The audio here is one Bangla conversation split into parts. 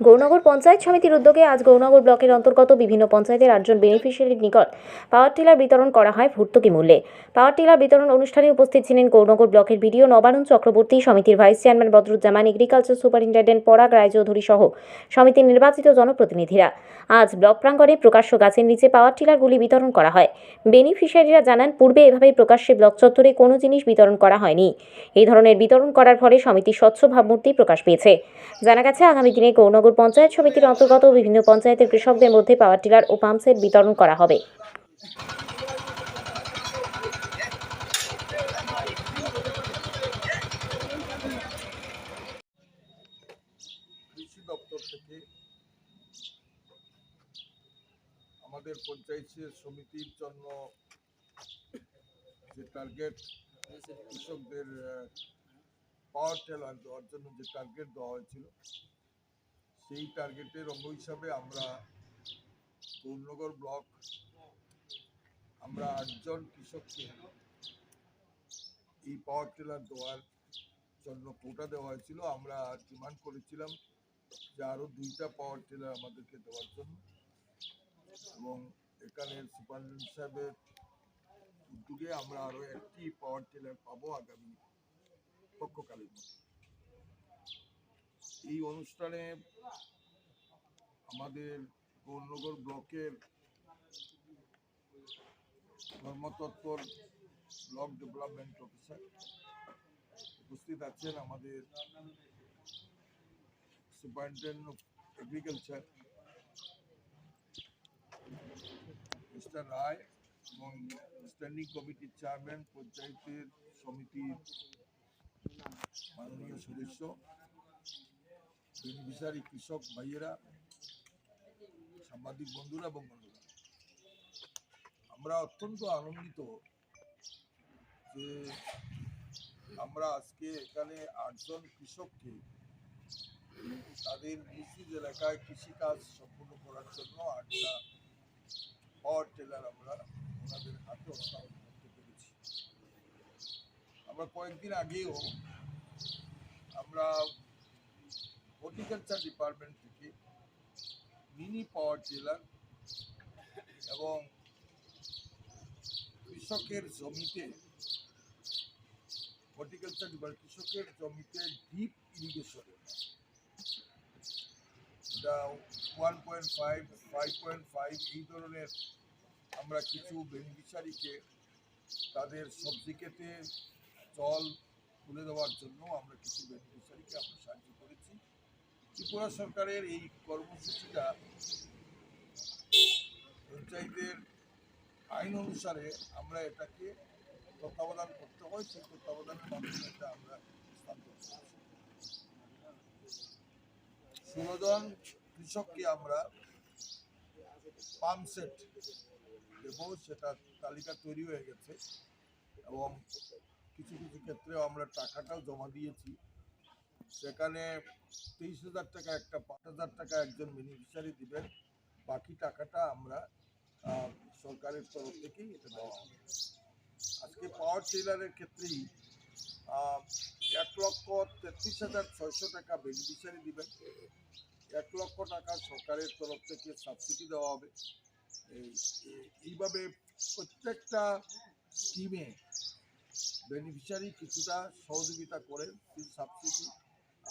গৌরনগর পঞ্চায়েত সমিতির উদ্যোগে আজ গৌরনগর ব্লকের অন্তর্গত বিভিন্ন পঞ্চায়েতের আটজন বেনিফিশিয়ারির নিকট পাওয়ার টিলার বিতরণ করা হয় ভর্তুকি মূল্যে। পাওয়ার টিলার বিতরণ অনুষ্ঠানে উপস্থিত ছিলেন গৌরনগর ব্লকের বিডিও নবারুণ চক্রবর্তী, সমিতির vice chairman Badruzzaman, agriculture superintendent Parag Roychowdhury সহ সমিতির নির্বাচিত জনপ্রতিনিধিরা। আজ ব্লক প্রাঙ্গণে প্রকাশ্য গাছের নিচে পাওয়ার টিলারগুলি বিতরণ করা হয়। বেনিফিশিয়ারিরা জানান, পূর্বে এভাবেই প্রকাশ্যে ব্লক চত্বরে কোনো জিনিস বিতরণ করা হয়নি। এই ধরনের বিতরণ করার ফলে সমিতির স্বচ্ছ ভাবমূর্তি প্রকাশ পেয়েছে। জানা গেছে, আগামী দিনে গৌরনগর পঞ্চায়েত সমিতির অন্তর্গত বিভিন্ন পঞ্চায়েতের কৃষকদের মধ্যে পাওয়ার টিলার ও পাম্পসেট বিতরণ করা হবে। আমাদের পঞ্চায়েত সমিতির জন্য যে টার্গেট কৃষকদের পাওয়ার টেলার দেওয়ার জন্য যে টার্গেট দেওয়া হয়েছিল সেই টার্গেটের অঙ্গ হিসাবে আমরা গৌরনগর ব্লক আমরা আটজন কৃষককে এই পাওয়ার টেলার দেওয়ার জন্য কোটা দেওয়া হয়েছিল আমরা ডিমান্ড করেছিলাম যে আরও দুইটা পাওয়ার টিলার আমাদেরকে দেওয়ার জন্য এবং এখানে সুপারিনটেন্ডেন্ট সাহেবের উদ্যোগে আমরা আরও একটি পাওয়ার টিলার পাবো আগামী পক্ষকালীন মধ্যে। এই অনুষ্ঠানে আমাদের গৌরনগর ব্লকের ধর্মতত্ত্বর ব্লক ডেভেলপমেন্ট অফিসার উপস্থিত আছেন আমাদের superintendent of agriculture, mister Roy এবং স্ট্যান্ডিং কমিটির চেয়ারম্যান, পঞ্চায়েতের সমিতির মাননীয় সদস্য। বেনিফিশিয়ারি কৃষক ভাইয়েরা, সাংবাদিক বন্ধুরা এবং বন্ধুরা, আমরা অত্যন্ত আনন্দিত যে আমরা আজকে এখানে আটজন কৃষককে তাদের নিজ এলাকায় কৃষিকাজ সম্পূর্ণ করার জন্য আটটা পাওয়ার টেলার আমরা ওনাদের হাতে হস্তান্তর করতে পেরেছি। আমরা কয়েকদিন আগেও আমরা হর্টিকালচার ডিপার্টমেন্ট থেকে মিনি পাওয়ার টেলার এবং কৃষকের জমিতে হর্টিকালচার ডিপার্টমেন্ট কৃষকের জমিতে ডিপ ইরিগেশনের এটা one point five five point five এই ধরনের আমরা কিছু বেনিফিশিয়ারিকে তাদের সবজি খেতে জল তুলে দেওয়ার জন্য আমরা কিছু বেনিফিশিয়ারিকে আমরা সাহায্য ত্রিপুরা সরকারের এই কর্মসূচিটা পঞ্চায়েতের আইন অনুসারে আমরা এটাকে তত্ত্বাবধান করতে হয়, সেই তত্ত্বাবধানের মাধ্যমে এটা আমরা হস্তান্তর কৃষককে আমরা পাম্প সেট দেব, সেটা তালিকা তৈরি হয়ে গেছে এবং কিছু কিছু ক্ষেত্রে আমরা টাকাটাও জমা দিয়েছি। সেখানে তেইশ হাজার টাকা একটা, পাঁচ হাজার টাকা একজন বেনিফিশিয়ারি দিবেন। বাকি টাকাটা আমরা সরকারের তরফ থেকেই এটা দেওয়া হবে। আজকে পাওয়ার টিলারের ক্ষেত্রেই এক লক্ষ তেত্রিশ হাজার ছয়শো টাকা বেনিফিশিয়ারি দিবেন। এক লক্ষ টাকা সরকারের তরফ থেকে সাবসিডি দেওয়া হবে। এই- এই- এইভাবে প্রত্যেকটা স্কিমে বেনিফিশিয়ারি কিছুটা সহযোগিতা করে সাবসিডি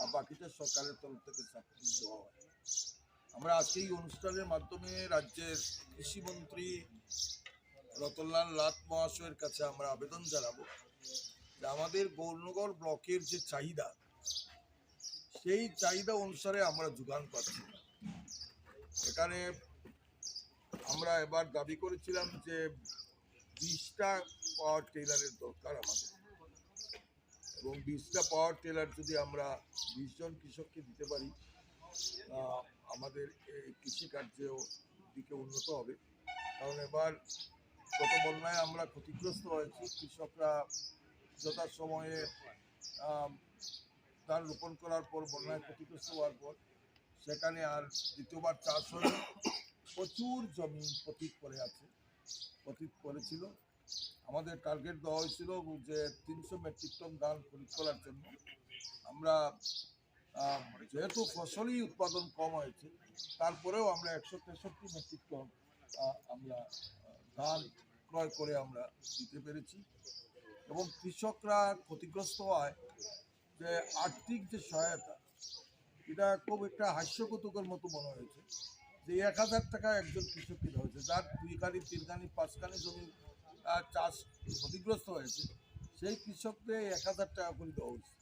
আর বাকিটা সরকারের তরফ থেকে সাবসিডি দেওয়া হয়। আমরা আজকে এই অনুষ্ঠানের মাধ্যমে রাজ্যের কৃষিমন্ত্রী রতনলাল নাথ মহাশয়ের কাছে আমরা আবেদন জানাব যে আমাদের গৌরনগর ব্লকের যে চাহিদা, সেই চাহিদা অনুসারে আমরা যোগান পাচ্ছি। এখানে আমরা এবার দাবি করেছিলাম যে বিশটা পাওয়ার টেলারের দরকার আমাদের। এবং বিশটা পাওয়ার টেলার যদি আমরা বিশজন কৃষককে দিতে পারি আমাদের এই কৃষিকার্যেও দিকে উন্নত হবে। কারণ এবার গত বন্যায় আমরা ক্ষতিগ্রস্ত হয়েছি। কৃষকরা যথাসময়ে ধান রোপণ করার পর বন্যায় ক্ষতিগ্রস্ত হওয়ার পর সেখানে আর দ্বিতীয়বার চাষ হয়নি। প্রচুর জমি পতিত করে আছে পতিত করেছিল আমাদের টার্গেট দেওয়া হয়েছিল যে তিনশো মেট্রিক টন ধান খরিদ করার জন্য। আমরা যেহেতু ফসলই উৎপাদন কম হয়েছে, তারপরেও আমরা একশো তেষট্টি মেট্রিক টন আমরা ধান ক্রয় করে আমরা দিতে পেরেছি। এবং কৃষকরা ক্ষতিগ্রস্ত হয় যে আর্থিক যে সহায়তা, এটা খুব একটা হাস্যকৌতুকের মতো মনে হয়েছে যে এক হাজার টাকা একজন কৃষককে দেওয়া হয়েছে। যার দুই কানি তিন কানি পাঁচ কানি জমি চাষ ক্ষতিগ্রস্ত হয়েছে, সেই কৃষকদের এক হাজার টাকা করে দেওয়া হয়েছে।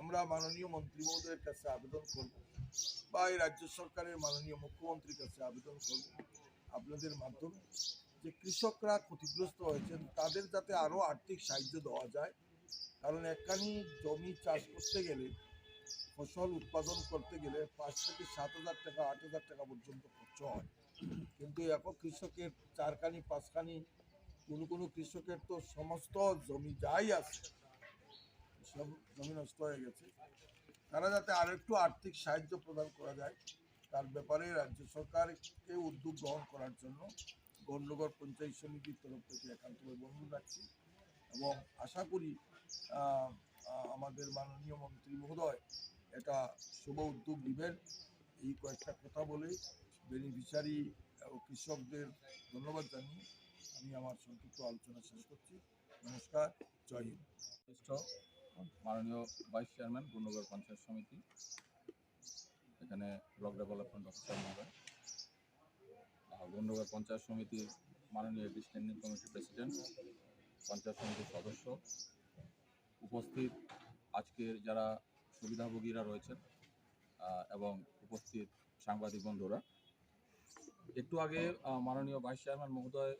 আমরা মাননীয় মন্ত্রী মহোদয়ের কাছে আবেদন করব বা এই রাজ্য সরকারের মাননীয় মুখ্যমন্ত্রীর কাছে আবেদন করব আপনাদের মাধ্যমে যে কৃষকরা ক্ষতিগ্রস্ত হয়েছেন, তাদের যাতে আরও আর্থিক সাহায্য দেওয়া যায়। কারণ একখানি জমি চাষ করতে গেলে, ফসল উৎপাদন করতে গেলে পাঁচ থেকে সাত হাজার টাকা, আট হাজার টাকা পর্যন্ত খরচ হয়। কিন্তু এখন কৃষকের চারখানি, পাঁচখানি কোনো কোনো কৃষকের তো সমস্ত জমি যাই আছে, সব জমি নষ্ট হয়ে গেছে। তারা যাতে আরেকটু আর্থিক সাহায্য প্রদান করা যায়, তার ব্যাপারে রাজ্য সরকারকে উদ্যোগ গ্রহণ করার জন্য গণ্ডগড় পঞ্চায়েত সমিতির তরফ থেকে একান্তভাবে অনুরোধ রাখছি এবং আশা করি আমাদের মাননীয় মন্ত্রী মহোদয় এটা শুভ উদ্যোগ নেবেন। এই কয়েকটা কথা বলে বেনিফিশিয়ারি ও কৃষকদের ধন্যবাদ জানিয়ে আমি আমার সংক্ষিপ্ত আলোচনা শেষ করছি। নমস্কার, জয় হিন্দ। মাননীয় ভাইস চেয়ারম্যান, গুণনগর পঞ্চায়েত সমিতি, এখানে ব্লক ডেভেলপমেন্ট অফিসার মহোদয় গুণনগর পঞ্চায়েত সমিতির মাননীয় স্ট্যান্ডিং কমিটির প্রেসিডেন্ট, পঞ্চায়েত সমিতির সদস্য উপস্থিত। আজকের যারা সুবিধাভোগীরা রয়েছেন এবং উপস্থিত সাংবাদিক বন্ধুরা, একটু আগে মাননীয় ভাইস চেয়ারম্যান মহোদয়